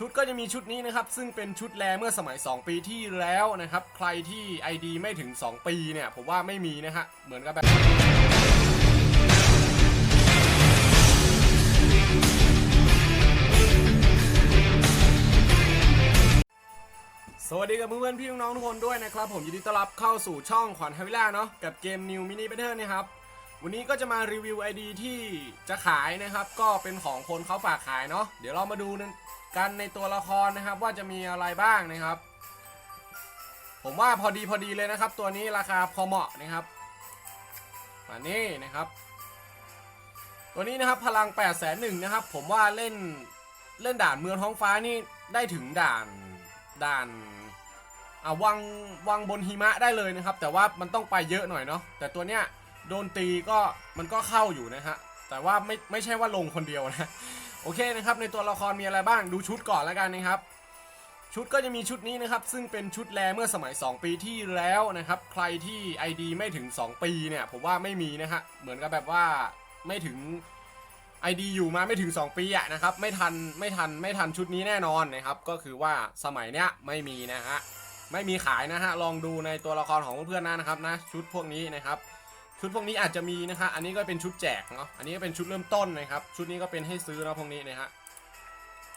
ชุดก็จะมีชุดนี้นะครับ ซึ่งเป็นชุดแรเมื่อสมัย 2 ปีที่แล้วนะครับ ใครที่ ID ไม่ถึง 2 ปีเนี่ย ผมว่าไม่มีนะฮะ เหมือนกับแบบสวัสดีกับเพื่อนๆพี่น้องทุกคนด้วยนะครับ ผมยินดีต้อนรับเข้าสู่ช่องขวัญฮาวิล่าเนาะกับเกม New Mini Battle นะครับ วันนี้ก็จะมารีวิว ID ที่จะขายนะครับ ก็เป็นของคนเขาฝากขายเนาะเดี๋ยวเรามาดู กันในตัวละครนะครับว่าจะมีอะไรบ้างนะครับ ผมว่าพอดีพอดีเลยนะครับ ตัวนี้ราคาพอเหมาะนะครับมานี่นะครับ ตัวนี้นะครับพลัง8ปดแสนหนึ่งนะครับ ผมว่าเล่นเล่นด่านเมืองท้องฟ้านี่ได้ถึงด่านด่านอะวังวังบนหิมะได้เลยนะครับ แต่ว่ามันต้องไปเยอะหน่อยเนาะแต่ตัวเนี้ยโดนตีก็มันก็เข้าอยู่นะฮะแต่ว่าไม่ไม่ใช่ว่าลงคนเดียวนะ โอเคนะครับในตัวละครมีอะไรบ้างดูชุดก่อนแล้วกันนะครับ ชุดก็จะมีชุดนี้นะครับ ซึ่งเป็นชุดแรเมื่อสมัย 2 ปีที่แล้วนะครับ ใครที่ ID ไม่ถึง 2 ปีเนี่ย ผมว่าไม่มีนะฮะเหมือนกับแบบว่าไม่ถึง ID อยู่มาไม่ถึง 2 ปีอะนะครับ ไม่ทันไม่ทันไม่ทันชุดนี้แน่นอนนะครับ ก็คือว่าสมัยเนี้ยไม่มีนะฮะไม่มีขายนะฮะลองดูในตัวละครของเพื่อนๆนะครับนะชุดพวกนี้นะครับ ชุดพวกนี้อาจจะมีนะฮะอันนี้ก็เป็นชุดแจกเนาะ อันนี้ก็เป็นชุดเริ่มต้นนะครับ ชุดนี้ก็เป็นให้ซื้อเนาะพวกนี้นะฮะ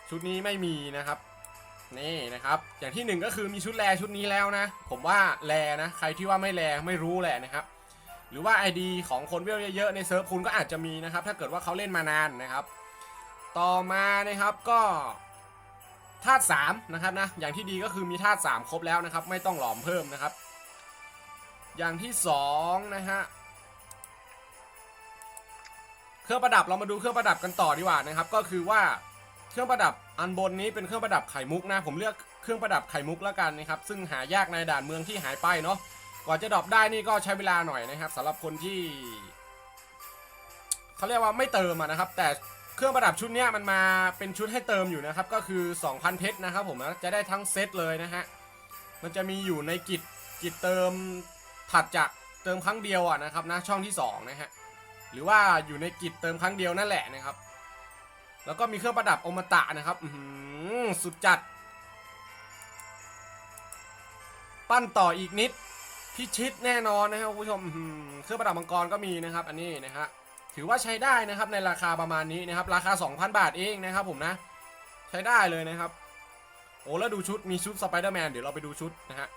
ชุดนี้ไม่มีนะครับ นี่นะครับ อย่างที่หนึ่งก็คือมีชุดแรชุดนี้แล้วนะ ผมว่าแรนะ ใครที่ว่าไม่แรไม่รู้แหละนะครับ หรือว่า ID ของคนเวลเยอะๆในเซิร์ฟคุณก็อาจจะมีนะครับ ถ้าเกิดว่าเขาเล่นมานานนะครับ ต่อมานะครับก็ธาตุสามนะครับนะ อย่างที่ดีก็คือมีธาตุสามครบแล้วนะครับ ไม่ต้องหลอมเพิ่มนะครับ อย่างที่สองนะฮะ เครื่องประดับเรามาดูเครื่องประดับกันต่อดีกว่านะครับ ก็คือว่าเครื่องประดับอันบนนี้เป็นเครื่องประดับไข่มุกนะ ผมเลือกเครื่องประดับไข่มุกแล้วกันนะครับ ซึ่งหายากในด่านเมืองที่หายไปเนาะกว่าจะดรอปได้นี่ก็ใช้เวลาหน่อยนะครับสำหรับคนที่เขาเรียกว่าไม่เติมนะครับ แต่เครื่องประดับชุดนี้มันมาเป็นชุดให้เติมอยู่นะครับ ก็คือ 2,000 เพชรนะครับ ผมนะจะได้ทั้งเซตเลยนะฮะมันจะมีอยู่ในกิจกิจเติมถัดจากเติมครั้งเดียวอะนะครับนะช่องที่สองนะฮะ หรือว่าอยู่ในกิจเติมครั้งเดียวนั่นแหละนะครับ แล้วก็มีเครื่องประดับอมตะนะครับสุดจัด ปั้นต่ออีกนิดพิชิตแน่นอนนะครับคุณผู้ชมเครื่องประดับมังกรก็มีนะครับ อันนี้นะฮะถือว่าใช้ได้นะครับในราคาประมาณนี้นะครับ ราคา 2,000 บาทเองนะครับ ผมนะ ใช้ได้เลยนะครับโอ้แล้วดูชุดมีชุดสไปเดอร์แมนเดี๋ยวเราไปดูชุดนะฮะ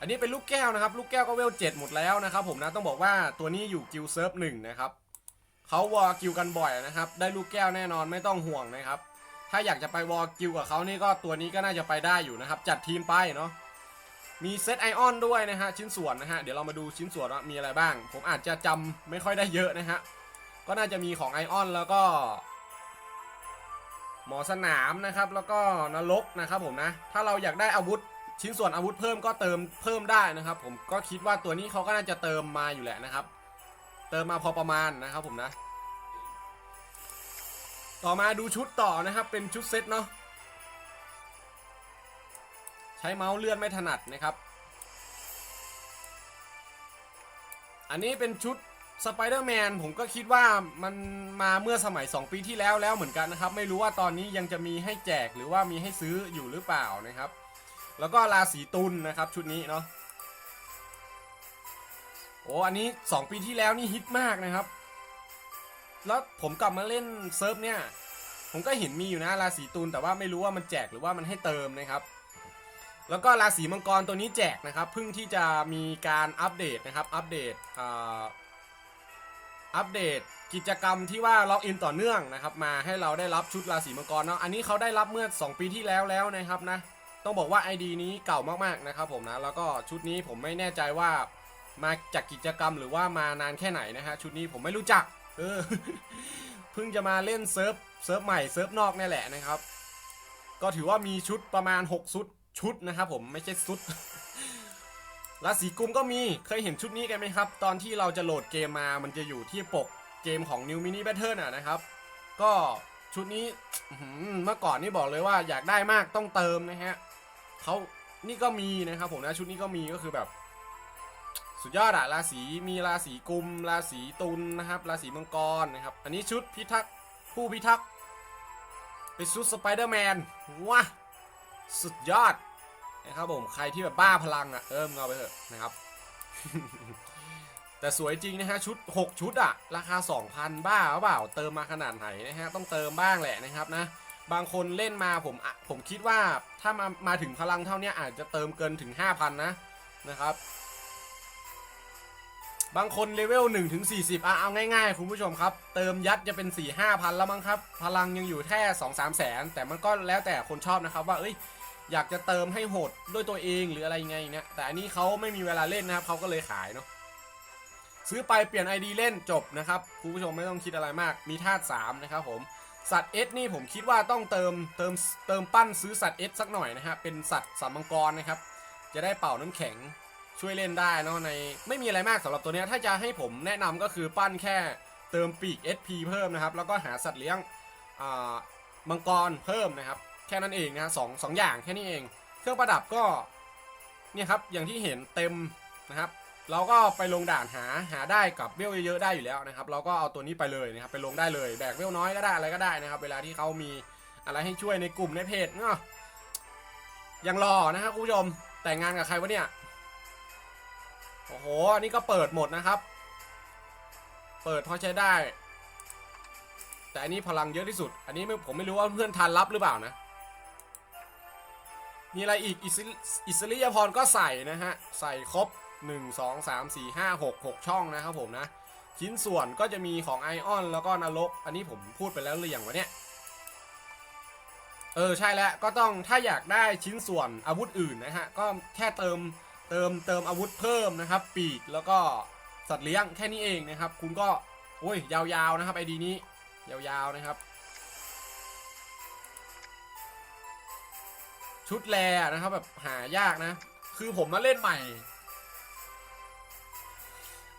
อันนี้เป็นลูกแก้วนะครับ ลูกแก้วก็เวลเจ็ดหมดแล้วนะครับ ผมนะต้องบอกว่าตัวนี้อยู่กิลเซิร์ฟหนึ่งนะครับ เขาวอลกิวกันบ่อยนะครับ ได้ลูกแก้วแน่นอนไม่ต้องห่วงนะครับ ถ้าอยากจะไปวอลกิวกับเขานี่ก็ตัวนี้ก็น่าจะไปได้อยู่นะครับ จัดทีมไปเนาะมีเซตไอออนด้วยนะฮะชิ้นส่วนนะฮะเดี๋ยวเรามาดูชิ้นส่วนว่ามีอะไรบ้าง ผมอาจจะจำไม่ค่อยได้เยอะนะฮะก็น่าจะมีของไอออนแล้วก็หมอสนามนะครับ แล้วก็นรกนะครับผมนะ ถ้าเราอยากได้อาวุธชิ้นส่วนอาวุธเพิ่มก็เติมเพิ่มได้นะครับ ผมก็คิดว่าตัวนี้เขาก็น่าจะเติมมาอยู่แหละนะครับ เติมมาพอประมาณนะครับผมนะ ต่อมาดูชุดต่อนะครับ เป็นชุดเซตเนาะใช้เมาส์เลื่อนไม่ถนัดนะครับ อันนี้เป็นชุดสไปเดอร์แมนผมก็คิดว่ามันมาเมื่อสมัย 2 ปีที่แล้วแล้วเหมือนกันนะครับ ไม่รู้ว่าตอนนี้ยังจะมีให้แจกหรือว่ามีให้ซื้ออยู่หรือเปล่านะครับ แล้วก็ราศีตุลนะครับชุดนี้เนาะ โอ้อันนี้ 2 ปีที่แล้วนี่ฮิตมากนะครับ แล้วผมกลับมาเล่นเซิร์ฟเนี่ย ผมก็เห็นมีอยู่นะราศีตุลแต่ว่าไม่รู้ว่ามันแจกหรือว่ามันให้เติมนะครับแล้วก็ราศีมังกรตัวนี้แจกนะครับเพิ่งที่จะมีการอัปเดตนะครับอัปเดตอัปเดตกิจกรรมที่ว่าล็อกอินต่อเนื่องนะครับ มาให้เราได้รับชุดราศีมังกรเนาะอันนี้เขาได้รับเมื่อ 2 ปีที่แล้วแล้วนะครับนะต้องบอกว่า ID นี้เก่ามากๆนะครับผมนะแล้วก็ชุดนี้ผมไม่แน่ใจว่า มาจากกิจกรรมหรือว่ามานานแค่ไหนนะฮะชุดนี้ผมไม่รู้จัก เออเพิ่งจะมาเล่นเซิร์ฟเซิร์ฟใหม่เซิร์ฟนอกนี่แหละนะครับ ก็ถือว่ามีชุดประมาณ 6 ชุดชุดนะครับผมไม่ใช่ชุดราศีกุมก็มีเคยเห็นชุดนี้กันไหมครับ ตอนที่เราจะโหลดเกมมามันจะอยู่ที่ปกเกมของ New Mini Battle น่ะนะครับ ก็ชุดนี้เมื่อก่อนนี่บอกเลยว่าอยากได้มากต้องเติมนะฮะเขานี่ก็มีนะครับผมนะชุดนี้ก็มีก็คือแบบ สุดยอดอะราศีมีราศีกุม ราศีตุลนะครับราศีมังกรนะครับ อันนี้ชุดพิทักษ์ผู้พิทักษ์เป็นชุดสไปเดอร์แมนว้าสุดยอดนะครับผมใครที่แบบบ้าพลังอะเออมึงเอาไปเถอะนะครับ แต่สวยจริงนะฮะชุด 6 ชุดอะราคา 2,000 บ้าหรือเปล่าเติมมาขนาดไหนนะฮะต้องเติมบ้างแหละนะครับนะบางคนเล่นมาผมผมคิดว่าถ้ามามาถึงพลังเท่านี้อาจจะเติมเกินถึง 5,000 นะนะครับ บางคนเลเวล1ถึง40อะเอาง่ายๆ คุณผู้ชมครับ เติมยัดจะเป็น 4 5พันแล้วมั้งครับ พลังยังอยู่แค่ 2 3 แสน แต่มันก็แล้วแต่คนชอบนะครับว่าเอ้ยอยากจะเติมให้โหดด้วยตัวเองหรืออะไรไงเนี่ยแต่อันนี้เขาไม่มีเวลาเล่นนะครับเขาก็เลยขายเนาะซื้อไปเปลี่ยน ID เล่นจบนะครับคุณผู้ชมไม่ต้องคิดอะไรมากมีธาตุ3นะครับผมสัตว์ S นี่ผมคิดว่าต้องเติมเติมเติมปั้นซื้อสัตว์ S สักหน่อยนะฮะเป็นสัตว์สามมังกรนะครับจะได้เป่าน้ำแข็ง ช่วยเล่นได้เนาะในไม่มีอะไรมากสำหรับตัวเนี้ยถ้าจะให้ผมแนะนำก็คือปั้นแค่เติมปีก SP เพิ่มนะครับ แล้วก็หาสัตว์เลี้ยงอ่ามังกรเพิ่มนะครับ แค่นั้นเองนะฮะสองสองอย่างแค่นี้เอง เครื่องประดับก็เนี่ยครับอย่างที่เห็นเต็มนะครับเราก็ไปลงด่านหาหาได้กับเวลเยอะๆได้อยู่แล้วนะครับ เราก็เอาตัวนี้ไปเลยนะครับไปลงได้เลยแบกเวลน้อยก็ได้อะไรก็ได้นะครับ เวลาที่เขามีอะไรให้ช่วยในกลุ่มในเพจเนาะยังรอนะครับคุณผู้ชมแต่งงานกับใครวะเนี่ย โอ้โห อันนี้ก็เปิดหมดนะครับ เปิดพอใช้ได้ แต่อันนี้พลังเยอะที่สุด อันนี้ผมไม่รู้ว่าเพื่อนทันรับหรือเปล่านะ มีอะไรอีกอิสอิสริยาพรก็ใส่นะฮะ ใส่ครบ 1 2 3 4 5 6 6 ช่องนะครับผมนะ ชิ้นส่วนก็จะมีของไอออนแล้วก็นรก อันนี้ผมพูดไปแล้วหรือยังวะเนี่ยเออใช่แล้วก็ต้องถ้าอยากได้ชิ้นส่วนอาวุธอื่นนะฮะ ก็แค่เติม เติมเติมอาวุธเพิ่มนะครับ ปีกแล้วก็สัตว์เลี้ยงแค่นี้เองนะครับ คุณก็โอ้ยยาวๆนะครับไอดีนี้ ยาวๆนะครับ ชุดแรนะครับแบบหายากนะ คือผมมาเล่นใหม่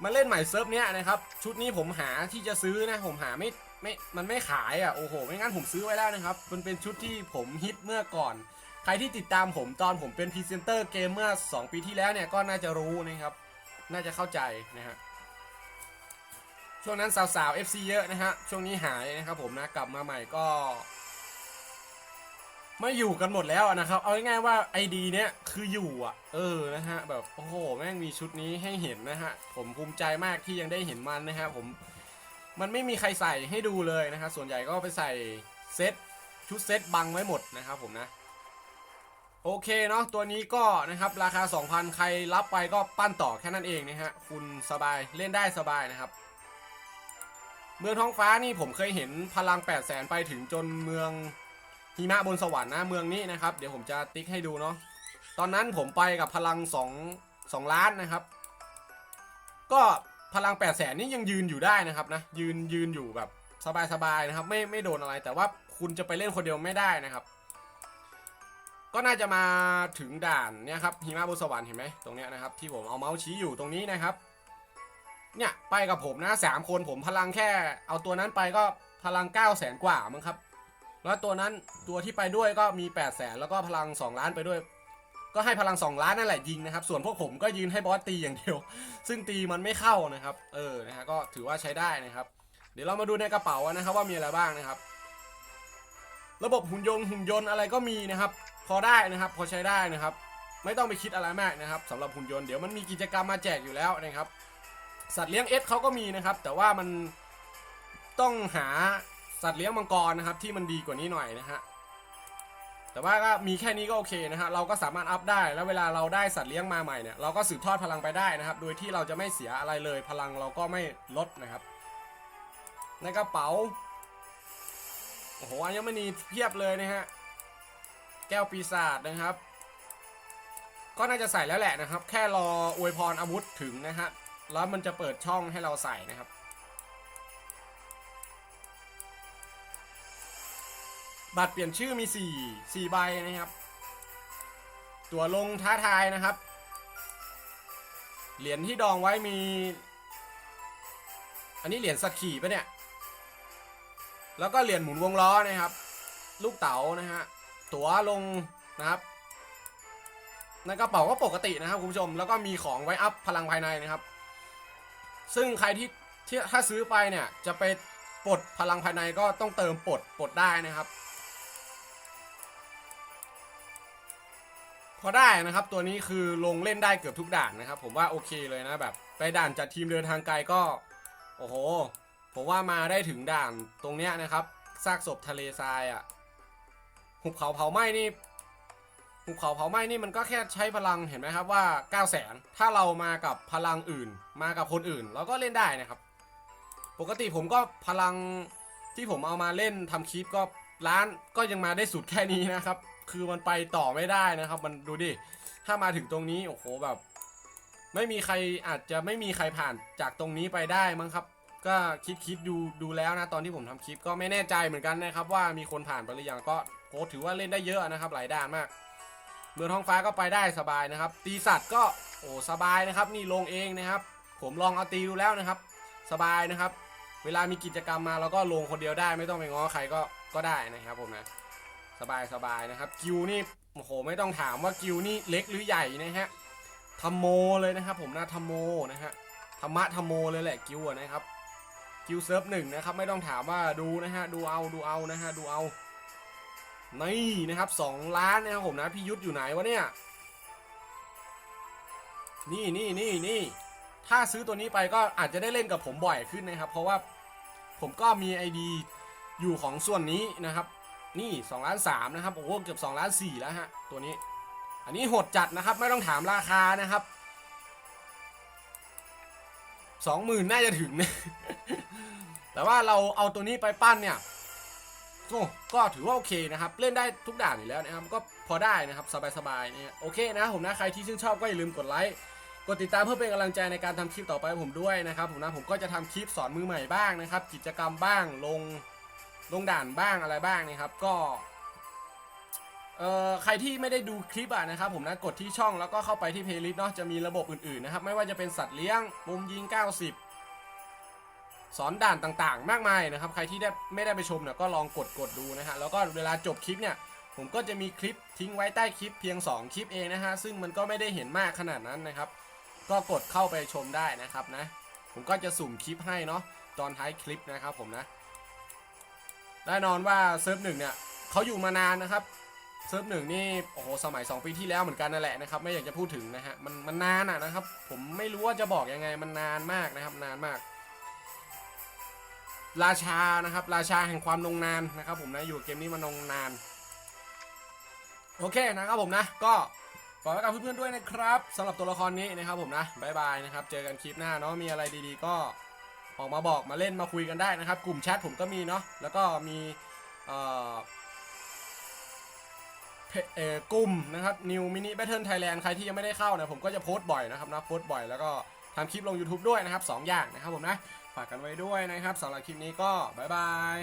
มาเล่นใหม่เซิร์ฟเนี้ยนะครับ ชุดนี้ผมหาที่จะซื้อนะ ผมหาไม่ไม่มันไม่ขายอะโอ้โหไม่งั้นผมซื้อไว้แล้วนะครับ มันเป็นชุดที่ผมฮิตเมื่อก่อน ใครที่ติดตามผมตอนผมเป็นพรีเซนเตอร์เกมเมื่อ 2 ปีที่แล้วเนี่ยก็น่าจะรู้นะครับ น่าจะเข้าใจนะฮะ ช่วงนั้นสาวๆ FC เยอะนะฮะ ช่วงนี้หายนะครับผมนะ กลับมาใหม่ก็ไม่อยู่กันหมดแล้วนะครับ เอาง่ายๆว่า ID เนี้ยคืออยู่อะ เออนะฮะแบบโอ้โหแม่งมีชุดนี้ให้เห็นนะฮะ ผมภูมิใจมากที่ยังได้เห็นมันนะฮะผมมันไม่มีใครใส่ให้ดูเลยนะครับส่วนใหญ่ก็ไปใส่เซตชุดเซตบังไว้หมดนะครับผมนะ โอเคเนาะตัวนี้ก็นะครับราคา 2,000 ใครรับไปก็ปั้นต่อแค่นั้นเองนะฮะคุณสบายเล่นได้สบายนะครับ เมืองท้องฟ้านี่ผมเคยเห็นพลัง 8 0 0แสนไปถึงจนเมืองหิมะบนสวรรค์นะเมืองนี้นะครับเดี๋ยวผมจะติ๊กให้ดูเนาะตอนนั้นผมไปกับพลัง 2 2 ล้านนะครับ ก็พลัง 8 0 0แสนนี่ยังยืนอยู่ได้นะครับนะยืนยืนอยู่แบบสบายๆนะครับไม่ไม่โดนอะไรแต่ว่าคุณจะไปเล่นคนเดียวไม่ได้นะครับ ก็น่าจะมาถึงด่านเนี่ยครับหิมะบนสวรรค์เห็นไหมตรงเนี้ยนะครับที่ผมเอาเมาส์ชี้อยู่ตรงนี้นะครับ เนี่ยไปกับผมนะสามคนผมพลังแค่ เอาตัวนั้นไปก็พลัง9ก้าแสนกว่ามั้งครับ แล้วตัวนั้นตัวที่ไปด้วยก็มี8ปดแสนแล้วก็พลัง 2 ล้านไปด้วย ก็ให้พลัง 2 ล้านนั่นแหละยิงนะครับ ส่วนพวกผมก็ยืนให้บอสตีอย่างเดียว ซึ่งตีมันไม่เข้านะครับ เออนะฮะก็ถือว่าใช้ได้นะครับ เดี๋ยวเรามาดูในกระเป๋านะครับว่ามีอะไรบ้างนะครับ ระบบหุ่นยนต์หุ่นยนต์อะไรก็มีนะครับ พอได้นะครับพอใช้ได้นะครับ ไม่ต้องไปคิดอะไรมากนะครับสำหรับหุ่นยนต์เดี๋ยวมันมีกิจกรรมมาแจกอยู่แล้วนะครับ สัตว์เลี้ยงเอสเขาก็มีนะครับ แต่ว่ามันต้องหาสัตว์เลี้ยงมังกรนะครับ ที่มันดีกว่านี้หน่อยนะฮะแต่ว่าก็มีแค่นี้ก็โอเคนะฮะเราก็สามารถอัพได้แล้วเวลาเราได้สัตว์เลี้ยงมาใหม่เนี่ยเราก็สืบทอดพลังไปได้นะครับ โดยที่เราจะไม่เสียอะไรเลย พลังเราก็ไม่ลดนะครับ ในกระเป๋าโอ้โหอัญมณีเพียบเลยนะฮะ แก้วปีศาจนะครับ ก็น่าจะใส่แล้วแหละนะครับ แค่รออวยพรอาวุธถึงนะฮะแล้วมันจะเปิดช่องให้เราใส่นะครับ บัตรเปลี่ยนชื่อมี 4 4 ใบนะครับ ตัวลงท้าทายนะครับ เหรียญที่ดองไว้มี อันนี้เหรียญสักขี่ปะเนี่ย แล้วก็เหรียญหมุนวงล้อนะครับ ลูกเต๋านะฮะ ตั๋วลงนะครับในกระเป๋าก็ปกตินะครับคุณผู้ชมแล้วก็มีของไว้อัพพลังภายในนะครับ ซึ่งใครที่ที่ถ้าซื้อไปเนี่ยจะไปปลดพลังภายในก็ต้องเติมปลดปลดได้นะครับ พอได้นะครับตัวนี้คือลงเล่นได้เกือบทุกด่านนะครับ ผมว่าโอเคเลยนะแบบไปด่านจัดทีมเดินทางไกลก็โอ้โหผมว่ามาได้ถึงด่านตรงเนี้ยนะครับซากศพทะเลทรายอะ่ะ หุบเขาเผาไหม้นี่หุบเขาเผาไหม้นี่มันก็แค่ใช้พลังเห็นไหมครับว่า9 0 0 0 0 0ถ้าเรามากับพลังอื่น มากับคนอื่นเราก็เล่นได้นะครับ ปกติผมก็พลังที่ผมเอามาเล่นทำคลิปก็ร้านก็ยังมาได้สุดแค่นี้นะครับ คือมันไปต่อไม่ได้นะครับ มันดูดิ ถ้ามาถึงตรงนี้โอ้โหแบบ ไม่มีใครอาจจะไม่มีใครผ่านจากตรงนี้ไปได้มั้งครับ ก็คิดคิดดูดูแล้วนะตอนที่ผมทำคลิปก็ไม่แน่ใจเหมือนกันนะครับ ว่ามีคนผ่านไปหรือยังก็ โอ้ถือว่าเล่นได้เยอะนะครับหลายด้านมาก เมืองท้องฟ้าก็ไปได้สบายนะครับ ตีสัตว์ก็โอ้สบายนะครับ นี่ลงเองนะครับ ผมลองเอาตีดูแล้วนะครับ สบายนะครับ เวลามีกิจกรรมมาเราก็ลงคนเดียวได้ไม่ต้องไปง้อใครก็ก็ได้นะครับผมนะสบายสบายนะครับกิวนี่โอ้โหไม่ต้องถามว่ากิวนี่เล็กหรือใหญ่นะฮะธรรมโมเลยนะครับ ผมนะธรรมโมนะฮะธรรมะธรรมโมเลยแหละกิวนะครับกิวเซิร์ฟหนึ่งนะครับไม่ต้องถามว่าดูนะฮะดูเอาดูเอานะฮะดูเอา นี่นะครับสองล้านนะครับผมนะพี่ยุทธอยู่ไหนวะเนี่ย นี่นี่นี่นี่ถ้าซื้อตัวนี้ไปก็อาจจะได้เล่นกับผมบ่อยขึ้นนะครับ เพราะว่าผมก็มี ID อยู่ของส่วนนี้นะครับ นี่2ล้าน3นะครับโอ้โหเกือบ2ล้าน4แล้วฮะตัวนี้ อันนี้โหดจัดนะครับไม่ต้องถามราคานะครับ20,000น่าจะถึงนะแต่ว่าเราเอาตัวนี้ไปปั้นเนี่ย ก็ถือว่าโอเคนะครับ เล่นได้ทุกด่านอยู่แล้วนะครับ ก็พอได้นะครับ สบายๆเนี่ยโอเคนะผมนะใครที่ชื่นชอบก็อย่าลืมกดไลค์กดติดตามเพื่อเป็นกำลังใจในการทำคลิปต่อไปผมด้วยนะครับผมนะผมก็จะทำคลิปสอนมือใหม่บ้างนะครับ กิจกรรมบ้างลงลงด่านบ้างอะไรบ้างนะครับก็เอ่อใครที่ไม่ได้ดูคลิปอะนะครับผมนะกดที่ช่องแล้วก็เข้าไปที่เพลย์ลิสต์เนาะจะมีระบบอื่นๆนะครับไม่ว่าจะเป็นสัตว์เลี้ยงมุมยิง 90 สอนด่านต่างๆ มากมายนะครับ ใครที่ได้ไม่ได้ไปชมเนี่ยก็ลองกดกดดูนะฮะ แล้วก็เวลาจบคลิปเนี่ย ผมก็จะมีคลิปทิ้งไว้ใต้คลิปเพียง 2 คลิปเองนะฮะ ซึ่งมันก็ไม่ได้เห็นมากขนาดนั้นนะครับ ก็กดเข้าไปชมได้นะครับนะ ผมก็จะสุ่มคลิปให้เนาะ ตอนท้ายคลิปนะครับผมนะ แน่นอนว่าเซิร์ฟหนึ่งเนี่ยเขาอยู่มานานนะครับ เซิร์ฟหนึ่งนี่ โอ้โห สมัย 2 ปีที่แล้วเหมือนกันนั่นแหละนะครับ ไม่อยากจะพูดถึงนะฮะ มันมันนานอะนะครับ ผมไม่รู้ว่าจะบอกยังไง มันนานมากนะครับ นานมาก ราชานะครับ ราชาแห่งความนงนานนะครับ ผมนะอยู่เกมนี้มานงนาน โอเคนะครับผมนะ ก็ฝากไว้กับเพื่อนๆด้วยนะครับสำหรับตัวละครนี้นะครับผมนะบายบายนะครับ เจอกันคลิปหน้าเนาะมีอะไรดีๆ ก็ออกมาบอกมาเล่นมาคุยกันได้นะครับ กลุ่มแชทผมก็มีเนาะแล้วก็มีเอ่อกลุ่มนะครับ New Mini Battle Thailand ใครที่ยังไม่ได้เข้าเนี่ยผมก็จะโพสต์บ่อยนะครับนะโพสต์บ่อยแล้วก็ ทำคลิปลง YouTube ด้วยนะครับสองอย่างนะครับผมนะ ฝากกันไว้ด้วยนะครับสำหรับคลิปนี้ก็บายบาย